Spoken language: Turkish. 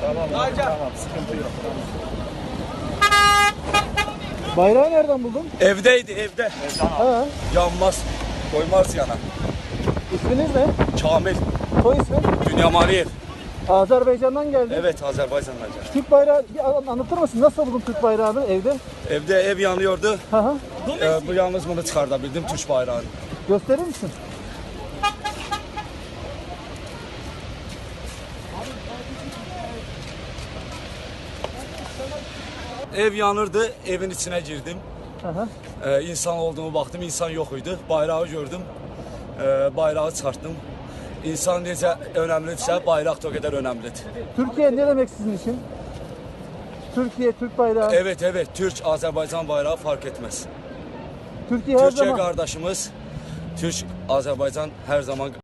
Tamam, tamam, sıkıntı yok. Bayrağı nereden buldun? Evdeydi evde. Ha. Yanmaz. Koymaz yana. İsminiz ne? Kamil. Soy ismi? Dünya Maliyev. Azerbaycan'dan geldi. Evet Azerbaycan'dan geldi. Türk bayrağı anlatır mısın? Nasıl buldun Türk bayrağını evde? Evde ev yanıyordu. Hı hı. Ee, bu yalnız bunu çıkartabildim Türk bayrağını. Gösterir misin? Ev yanırdı. Evin içine girdim. Ee, insan olduğumu baktım. insan yok idi. Bayrağı gördüm. Ee, bayrağı çıkarttım. İnsan necə önəmlidirsə, bayraq da o qədər önəmlidir. Türkiye ne demek sizin için? Türkiye, Türk bayrağı. Evet, evet, Türk, Azərbaycan bayrağı fark etməz. Türkiye her Türkiyə zaman qardaşımız, Türk, Azərbaycan hər zaman